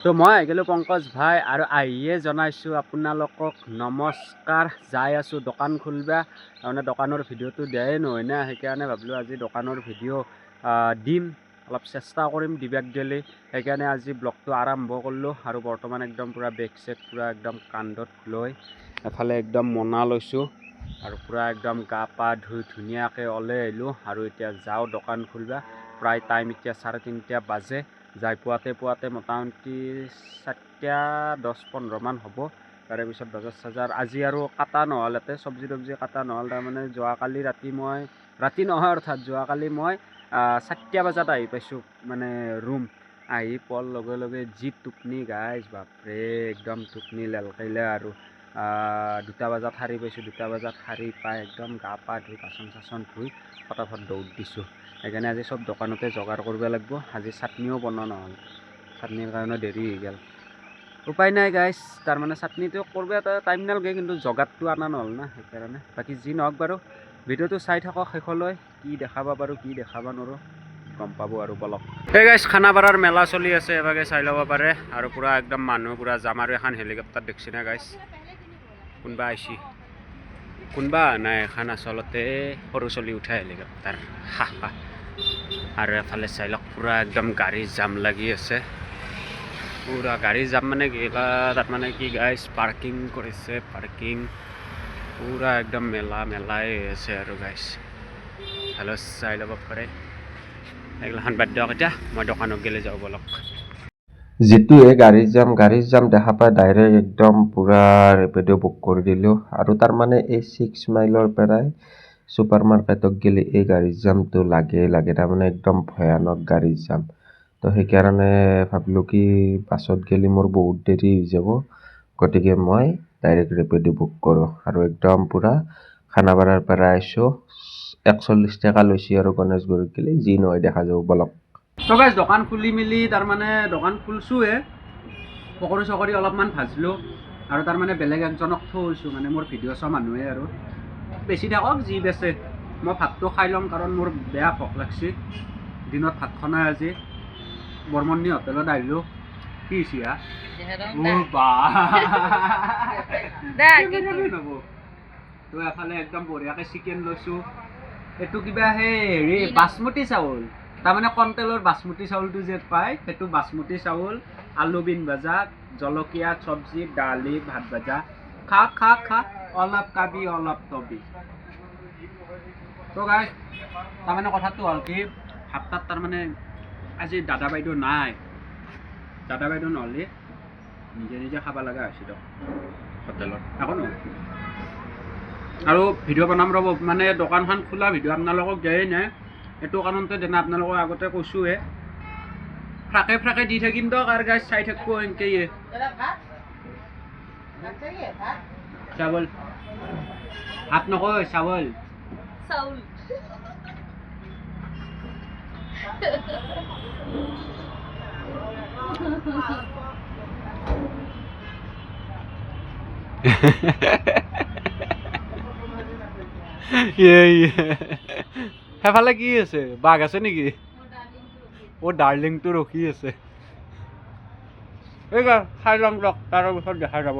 তো মই আহি গ'লোঁ পংকজ ভাই আৰু আহিয়ে জনাইছোঁ আপোনালোকক নমস্কাৰ যাই আছোঁ দোকান খুলিবা। তাৰমানে দোকানৰ ভিডিঅ'টো দিয়াই নহয় না সেইকাৰণে ভাবিলোঁ আজি দোকানৰ ভিডিঅ' দিম অলপ চেষ্টা কৰিম দিবাক গেলি সেইকাৰণে আজি ব্লগটো আৰম্ভ কৰিলোঁ আৰু বৰ্তমান একদম পূৰা বেগ চেগ পূৰা একদম কান্ধত লৈ এফালে একদম মোনা লৈছোঁ আৰু পূৰা একদম গা পা ধুই ধুনীয়াকৈ ওলাই আহিলোঁ আৰু এতিয়া যাওঁ দোকান খুলিবা। প্ৰায় টাইম এতিয়া চাৰে তিনিটা বাজে। যাই পোৱাতে পোৱাতে মোটামুটি চাৰিটা দহ পোন্ধৰমান হ'ব। তাৰে পিছত বজাৰ চজাৰ আজি আৰু কাটা ইয়াতে চব্জি তব্জি কাটা নহ'ল। তাৰমানে যোৱাকালি ৰাতি মই ৰাতি নহয় অৰ্থাৎ যোৱাকালি মই চাৰিটা বজাত আহি পাইছোঁ মানে ৰুম। আহি পোৱাৰ লগে লগে যি টোপনি গাইজ বাপৰে একদম টোপনি লেলকাইলে আৰু। দুটা বজাত সাৰি পাইছোঁ দুটা বজাত সাৰি পাই একদম গা পা ধুই বাচন চাচন ধুই ফটাফট দৌৰ দিছোঁ। সেইকাৰণে আজি চব দোকানতে যোগাৰ কৰিব লাগিব। আজি চাটনিও বনোৱা নহ'ল। চাটনিৰ কাৰণে দেৰি হৈ গ'ল। উপায় নাই গাইজ তাৰমানে চাটনিটো কৰিব এটা টাইম নালাগে কিন্তু জগাৰটো অনা নহ'ল না সেইকাৰণে। বাকী যি নহওক বাৰু ভিডিঅ'টো চাই থাকক শেষলৈ কি দেখাব পাৰোঁ কি দেখাব নোৱাৰোঁ গম পাব আৰু বলক। এই গাইজ খানাপাৰাৰ মেলা চলি আছে এভাগে চাই ল'ব পাৰে আৰু পূৰা একদম মানুহ পূৰা যাম আৰু এখন হেলিকপ্টাৰ দেখছি না গাইজ কোনোবা আহিছি? কোনোবা? নাই এখন আচলতে সৰু চলি উঠা হেলিকপ্টাৰ। হা হা। আৰু এফালে চাই লওক পূৰা একদম গাড়ী জাম লাগি আছে। পূৰা গাড়ী জাম মানে কি তাত মানে কি গাইজ পাৰ্কিং কৰিছে পাৰ্কিং পূৰা একদম মেলা মেলাই আছে আৰু গাইজ ভালো চাই ল'ব পাৰে। এইগিলাখান বাদ দিয়ক এতিয়া মই দোকানত গেলে যাওঁ বলক। যিটোৱে গাড়ীৰ জাম গাড়ীৰ জাম দেখা পাই ডাইৰেক্ট একদম পূৰা ৰেপিড' বুক কৰি দিলোঁ। আৰু তাৰমানে এই ছিক্স মাইলৰ পৰাই ছুপাৰ মাৰ্কেটত গেলি এই গাড়ীৰ জামটো লাগেই লাগে। তাৰমানে একদম ভয়ানক গাড়ীৰ জাম। তো সেইকাৰণে ভাবিলোঁ কি বাছত গেলি মোৰ বহুত দেৰি হৈ যাব। গতিকে মই ডাইৰেক্ট ৰেপিড' বুক কৰোঁ। আৰু একদম পূৰা খানাপাৰাৰ পৰা আহিছোঁ। একচল্লিছ টকা লৈছে আৰু গণেশগুৰিত গেলি যি নহয় দেখা যাব বলক। গাইজ দোকান খুলি মেলি তাৰমানে দোকান খুলছোঁহে। পকৰি চকৰি অলপমান ভাজিলোঁ। আৰু তাৰমানে বেলেগ একজনক থৈছোঁ মানে মোৰ ভিডিঅ' চোৱা মানুহে আৰু। বেছি থাকক যি বেচে মই ভাতটো খাই ল'ম কাৰণ মোৰ বেয়া ভোক লাগছি। দিনত ভাত খোৱা নাই আজি। বৰ্মণি হোটেলত আহিলোঁ। কি হৈছে হা অ' বা। কেনেকৈ নহ'ব তো এফালে একদম বঢ়িয়াকৈ চিকেন লৈছোঁ। এইটো কিবা সেই হেৰি বাচমতি চাউল। তাৰমানে কণ্টেলৰ বাচমতি চাউলটো যে পায় সেইটো বাচমতি চাউল আলু বিন ভাজা জলকীয়া চব্জি দালি ভাত ভাজা। খা খা খা। অলপ কাবি অলপ তবি। তো গাই তাৰমানে কথাটো হ'ল কি ভাত তাত তাৰমানে আজি দাদা বাইদেউ নাই। দাদা বাইদেউ নহ'লে নিজে নিজে খাব লগা হৈছে দিয়ক হোটেলত। একো নহয় আৰু ভিডিঅ' বনাম ৰ'ব মানে দোকানখন খোলা ভিডিঅ' আপোনালোকক দিয়াই নাই। এইটো কাৰণতে যেনে আপোনালোকক আগতে কৈছোঁৱে ফ্ৰাকে ফ্ৰাকে দি থাকিম দিয়ক আৰু গাইজ চাই থাকিব এনেকৈয়ে চাৱল ভাত নকয় চাৱল চাউল সেইফালে কি আছে? বাঘ আছে নেকি? অ' ডাৰ্লিংটো ৰখি আছে। এই খাই ল'ম দিয়ক তাৰ পিছত দেখা যাব।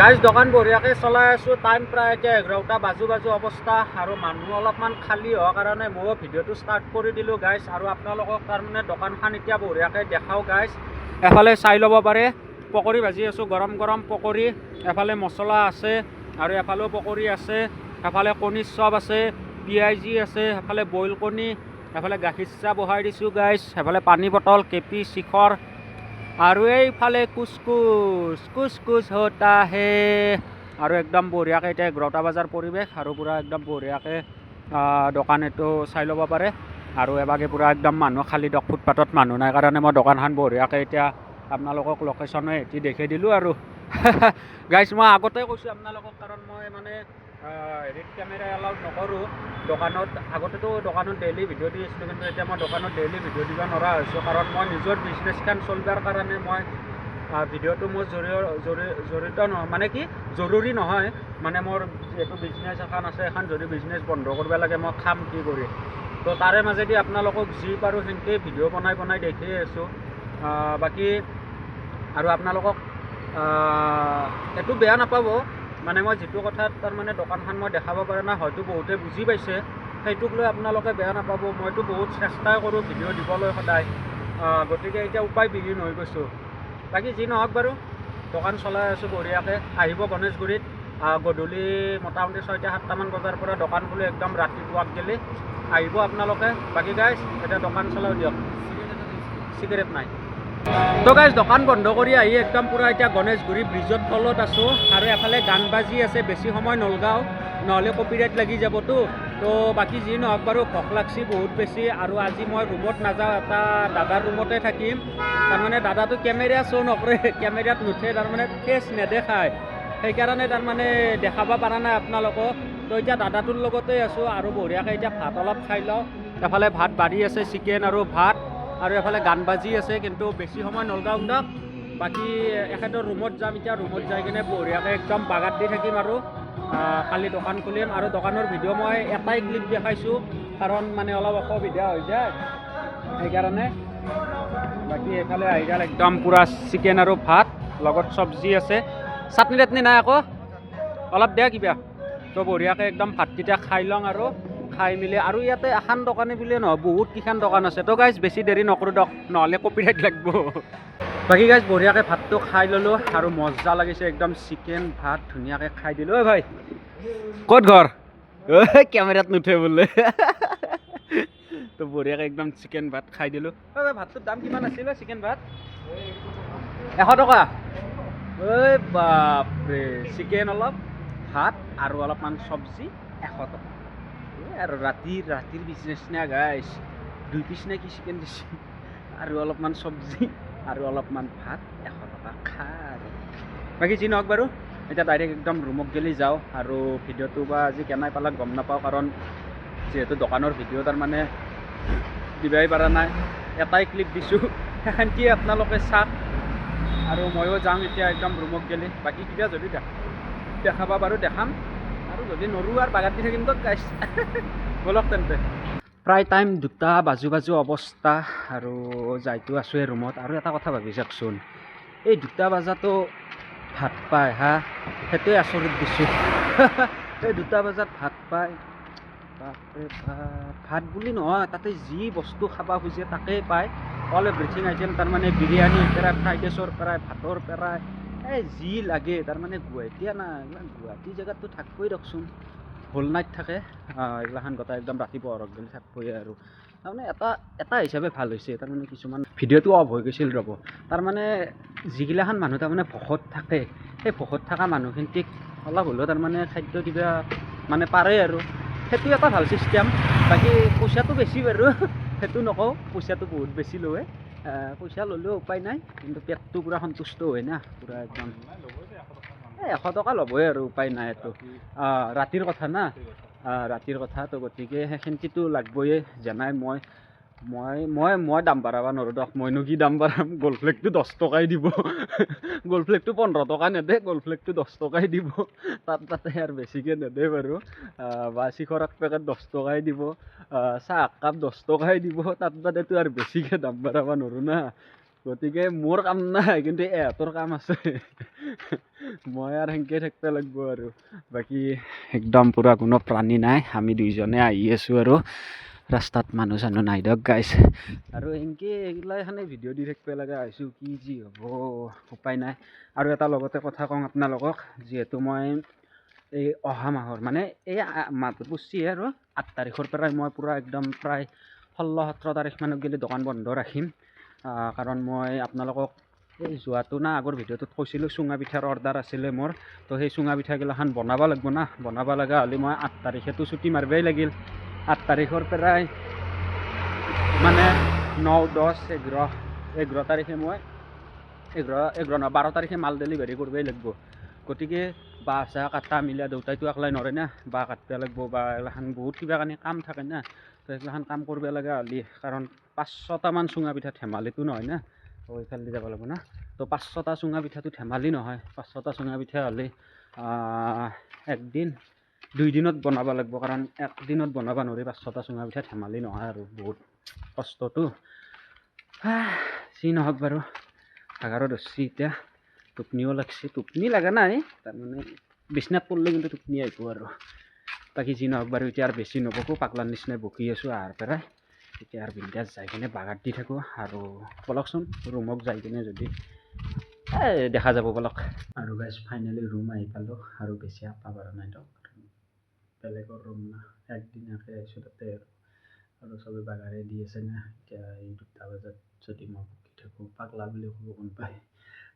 গাইজ, দোকান বঢ়িয়াকৈ চলাই আছোঁ টাইম প্ৰায় এতিয়া এঘাৰটা বাজু বাজু অৱস্থা আৰু মানুহ অলপমান খালী হোৱাৰ কাৰণে ময়ো ভিডিঅ'টো ষ্টাৰ্ট কৰি দিলোঁ, গাইজ, আৰু আপোনালোকক তাৰমানে দোকানখন এতিয়া বঢ়িয়াকৈ দেখাওঁ, গাইজ। এফালে চাই ল'ব পাৰে, পকৰি ভাজি আছোঁ, গৰম গৰম পকৰি, এফালে মছলা আছে আৰু এফালেও পকৰি আছে, এফালে কণীৰ চপ আছে, পিয়াজি আছে, এফালে বইল কণী, এফালে গাখীৰ চাহ বহাই দিছোঁ, গাইজ, এফালে পানী বটল, কেপি শিখৰ আৰু এইফালে কুচকুচ কুচকুচ হতা হে আৰু একদম বঢ়িয়াকৈ এতিয়া এঘাৰটা বজাৰ পৰিৱেশ আৰু পূৰা একদম বঢ়িয়াকৈ দোকান এইটো চাই ল'ব পাৰে। আৰু এবাগে পূৰা একদম মানুহ খালী দিয়ক ফুটপাথত মানুহ নাই কাৰণে মই দোকানখন বঢ়িয়াকৈ এতিয়া আপোনালোকক লোকেশ্যনে এটি দেখাই দিলোঁ আৰু। গাইছ মই আগতে কৈছোঁ আপোনালোকক কাৰণ মই মানে হেৰিত কেমেৰা এলাউড নকৰোঁ। দোকানত আগতেতো দোকানত ডেইলি ভিডিঅ' দি আছিলোঁ কিন্তু এতিয়া মই দোকানত ডেইলি ভিডিঅ' দিব নোৱাৰা হৈছোঁ। কাৰণ মই নিজৰ বিজনেছখন চলিবৰ কাৰণে মই ভিডিঅ'টো মোৰ জৰিয় জৰি- জড়িত নহয়। মানে কি জৰুৰী নহয়। মানে মোৰ যিহেতু বিজনেছ এখন আছে এখন যদি বিজনেছ বন্ধ কৰিব লাগে মই খাম কি কৰি? তো তাৰে মাজেদি আপোনালোকক যি পাৰোঁ সেনেকেই ভিডিঅ' বনাই বনাই দেখিয়ে আছোঁ। বাকী আৰু আপোনালোকক এইটো বেয়া নাপাব। মানে মই যিটো কথাত তাৰমানে দোকানখন মই দেখাব পৰা নাই হয়তো বহুতে বুজি পাইছে। সেইটোক লৈ আপোনালোকে বেয়া নাপাব মইতো বহুত চেষ্টাই কৰোঁ ভিডিঅ' দিবলৈ সদায়। গতিকে এতিয়া উপায় বিহীন হৈ গৈছোঁ। বাকী যি নহওক বাৰু দোকান চলাই আছোঁ বঢ়িয়াকৈ। আহিব গণেশগুৰিত। গধূলি মোটামুটি ছয়টা সাতটামান বজাৰ পৰা দোকান খুলি একদম ৰাতিপুৱাক গেলি। আহিব আপোনালোকে। বাকী গাইজ এতিয়া দোকান চলাও দিয়ক। চিগাৰেট নাই। তো গাইজ দোকান বন্ধ কৰি আহি একদম পূৰা এতিয়া গণেশগুৰি ব্ৰিজৰ তলত আছোঁ। আৰু এফালে গান বাজি আছে বেছি সময় নলগাওঁ নহ'লে কপিৰাইট লাগি যাবতো। তো বাকী যি নহওক বাৰু ভোক লাগছি বহুত বেছি। আৰু আজি মই ৰুমত নাযাওঁ এটা দাদাৰ ৰুমতে থাকিম। তাৰমানে দাদাটো কেমেৰা শ্ব' নকৰে কেমেৰাত নুঠে তাৰমানে টেষ্ট নেদেখায়। সেইকাৰণে তাৰমানে দেখাব পৰা নাই আপোনালোকক। তো এতিয়া দাদাটোৰ লগতে আছোঁ আৰু বঢ়িয়াকৈ এতিয়া ভাত অলপ খাই লওঁ। এফালে ভাত বাঢ়ি আছে চিকেন আৰু ভাত। আৰু এফালে গান বাজি আছে, কিন্তু বেছি সময় নলগাওঁ দিয়ক বাকী, এখেতৰ ৰুমত যাম এতিয়া ৰুমত যাই কিনে বঢ়িয়াকৈ একদম বাগাত দি থাকিম আৰু। কালি দোকান খুলিম আৰু দোকানৰ ভিডিঅ' মই এটাই ক্লিপ দেখাইছোঁ, কাৰণ মানে অলপ অসুবিধা হৈ যায়, সেইকাৰণে। বাকী এইফালে আহি গ'ল একদম পূৰা চিকেন আৰু ভাত, লগত চব্জি আছে। চাটনি টাটনি নাই আকৌ? অলপ দে কিবা? তো বঢ়িয়াকৈ একদম ভাতকেইটা খাই লওঁ আৰু। খাই মেলি। আৰু ইয়াতে এখন দোকানী বুলিয়ে নহয়, বহুত কেইখন দোকান আছে। তো গাইজ বেছি দেৰি নকৰোঁ দিয়ক নহ'লে কপিৰাইট লাগিব। বাকী গাইজ বঢ়িয়াকৈ ভাতটো খাই ল'লোঁ আৰু মজা লাগিছে। একদম চিকেন ভাত ধুনীয়াকৈ খাই দিলোঁ। ঐ ভাই, ক'ত ঘৰ? কেমেৰাত নুঠে বোলে। তো বঢ়িয়াকৈ একদম চিকেন ভাত খাই দিলোঁ। ঐ ভাই, ভাতটোৰ দাম কিমান আছিল চিকেন ভাত? এশ টকা। ঐ বাপৰে, চিকেন অলপ, ভাত আৰু অলপমান চব্জি এশ টকা। আৰু ৰাতিৰ ৰাতিৰ বিজনেছ না গাইছ দুই পিচ নে কি চিকেন দিছে? আৰু অলপমান চব্জি আৰু অলপমান ভাত এশ টকা খা আৰু বাকী যি নহওক বাৰু এতিয়া ডাইৰেক্ট একদম ৰুমত গেলি যাওঁ আৰু ভিডিঅ'টো বা আজি কেনাই পালাক গম নাপাওঁ কাৰণ যিহেতু দোকানৰ ভিডিঅ' তাৰমানে দিবাই পৰা নাই। এটাই ক্লিপ দিছোঁ। সেইখানটিয়ে আপোনালোকে চাওক। আৰু ময়ো যাম এতিয়া একদম ৰুমত গেলি। বাকী কিবা যদি দেখা দেখাবা বাৰু দেখাম। যদি নৰো আৰু বাগাত দি থাকিম গাইছ বলক তেন্তে। প্ৰায় টাইম দুটা বাজু বাজু অৱস্থা আৰু যাইতো আছোঁৱে ৰুমত। আৰু এটা কথা ভাবি চাওকচোন এই দুটা বজাতো ভাত পায় হা? সেইটোৱে আচৰিত দিছোঁ এই দুটা বজাত ভাত পায়। ভাত বুলি নহয় তাতে যি বস্তু খাব খুজে তাকেই পায়। অল এভৰিথিং আইটেম তাৰমানে বিৰিয়ানীৰ পৰাই ফ্ৰাইড ৰাইচৰ পৰাই ভাতৰ পৰাই। এই যি লাগে তাৰমানে গুৱাহাটীয়ে না এইগিলা গুৱাহাটী জেগাততো থাকবই দিয়কচোন। হোল নাইট থাকে এইগিলাখান গোটাই একদম ৰাতিপুৱা অৰক গ'লে থাকবই আৰু। তাৰমানে এটা এটা হিচাপে ভাল হৈছে তাৰমানে কিছুমান ভিডিঅ'টো অফ হৈ গৈছিল ৰ'ব। তাৰমানে যিগিলাখান মানুহ তাৰমানে ভোকত থাকে সেই ভোকত থকা মানুহখিনিক অলপ হ'লেও তাৰমানে খাদ্য দিবা মানে পাৰে আৰু। সেইটো এটা ভাল ছিষ্টেম বাকী পইচাটো বেছি বাৰু সেইটো নকওঁ পইচাটো বহুত বেছি লয়। পইচা ল'লেও উপায় নাই কিন্তু পেটটো পূৰা সন্তুষ্ট হয় না পূৰা একদম। এই এশ টকা ল'বই আৰু উপায় নাই এইটো ৰাতিৰ কথা না ৰাতিৰ কথা তো গতিকে সেইখিনিতো লাগবয়ে জানাই মই। মই মই মই দাম বাঢ়াব নোৱাৰোঁ দিয়ক মইনো কি দাম বাঢ়াম? গ'ল্ড ফ্লেগটো দহ টকাই দিব। গ'ল্ড ফ্লেগটো পোন্ধৰ টকা নেদে গ'ল্ড ফ্লেগটো দহ টকাই দিব। তাত তাতে আৰু বেছিকৈ নেদে বাৰু। বা শিখৰ এক পেকেট দহ টকাই দিব। চাহ এক কাপ দহ টকাই দিব। তাত বাদেতো আৰু বেছিকৈ দাম বাঢ়াব নোৱাৰোঁ না। গতিকে মোৰ কাম নাই কিন্তু এহঁতৰ কাম আছে। মই আৰু সেনেকৈ থাকিব লাগিব আৰু। বাকী একদম পূৰা কোনো প্ৰাণী নাই আমি দুইজনে আহি আছোঁ আৰু। ৰাস্তাত মানুহ চানুহ নাই দিয়ক গাইছ আৰু এনেকৈ এইগিলাখানে ভিডিঅ' দি থাকিব লগা হৈছোঁ কি যি হ'ব উপায় নাই। আৰু এটা লগতে কথা কওঁ আপোনালোকক যিহেতু মই এই অহা মাহৰ মানে এই মাহটো পুষ্টিহে আৰু আঠ তাৰিখৰ পৰাই মই পূৰা একদম প্ৰায় ষোল্ল সোতৰ তাৰিখ মানত গ'লে দোকান বন্ধ ৰাখিম। কাৰণ মই আপোনালোকক এই যোৱাটো না আগৰ ভিডিঅ'টোত কৈছিলোঁ চুঙা পিঠাৰ অৰ্ডাৰ আছিলে মোৰ। তো সেই চুঙা পিঠাগিলাখান বনাব লাগিব না বনাব লগা হ'লে মই আঠ তাৰিখেতো ছুটি মাৰিবই লাগিল। আঠ তাৰিখৰ পৰাই মানে ন দহ এঘাৰ এঘাৰ তাৰিখে মই এঘাৰ এঘাৰ নহয় বাৰ তাৰিখে মাল ডেলিভাৰী কৰিবই লাগিব। গতিকে বাঁহ চাহ কাটা মিলা দেউতাইতো একলাই নৰে না বাঁহ কাটিব লাগিব বা এইগিলাখান বহুত কিবা কানি কাম থাকে না তো এইগিলাখান কাম কৰিব লগা হ'লে কাৰণ পাঁচ ছটামান চুঙা পিঠা ধেমালিতো নহয় না তো এইফালেদি যাব লাগিব না। তো পাঁচ ছটা চুঙা পিঠাটো ধেমালি নহয় পাঁচ ছটা চুঙা পিঠা হ'লে একদিন দুই দিনত বনাব লাগিব কাৰণ একদিনত বনাব নোৱাৰি পাঁচ ছটা চুঙা পিঠা ধেমালি নহয় আৰু বহুত কষ্টটো। যি নহওক বাৰু ভাগাৰত ধৰছি এতিয়া টোপনিও লাগছি। টোপনি লগা নাই তাৰমানে বিচনাত পৰিলে কিন্তু টোপনি আহিব আৰু। বাকী যি নহওক বাৰু এতিয়া আৰু বেছি নবকো পাগলাৰ নিচিনাই বকি আছোঁ আহাৰ পৰাই। এতিয়া আৰু বিন্দাছ যাই কিনে বাগাৰ দি থাকোঁ আৰু বলকচোন ৰুমক যাই কিনে যদি। দেখা যাব বলক। আৰু গাইজ ফাইনেলি ৰুম আহি পালোঁ আৰু বেছি আপা পৰা নাই দিয়ক। বেলেগৰ ৰুম না একদিনীয়াকৈ আহিছোঁ তাতে আৰু আৰু চবে বাগাৰে দি আছে না এতিয়া এই দুটা বজাত যদি মই বকি থাকোঁ পাগলা বুলি ক'ব কোনোবাই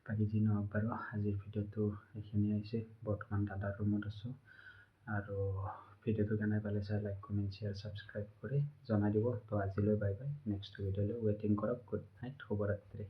বাকী যি নহওক বাৰু আজিৰ ভিডিঅ'টো এইখিনিয়ে হৈছে বৰ্তমান দাদাৰ ৰুমত আছোঁ আৰু ভিডিঅ'টো কেনে পালে চাই লাইক কমেণ্ট শ্বেয়াৰ ছাবস্ক্ৰাইব কৰি জনাই দিব তো আজিলৈ বাই বাই নেক্সট ভিডিঅ'লৈ ৱেইটিং কৰক গুড নাইট শুভৰাত্ৰি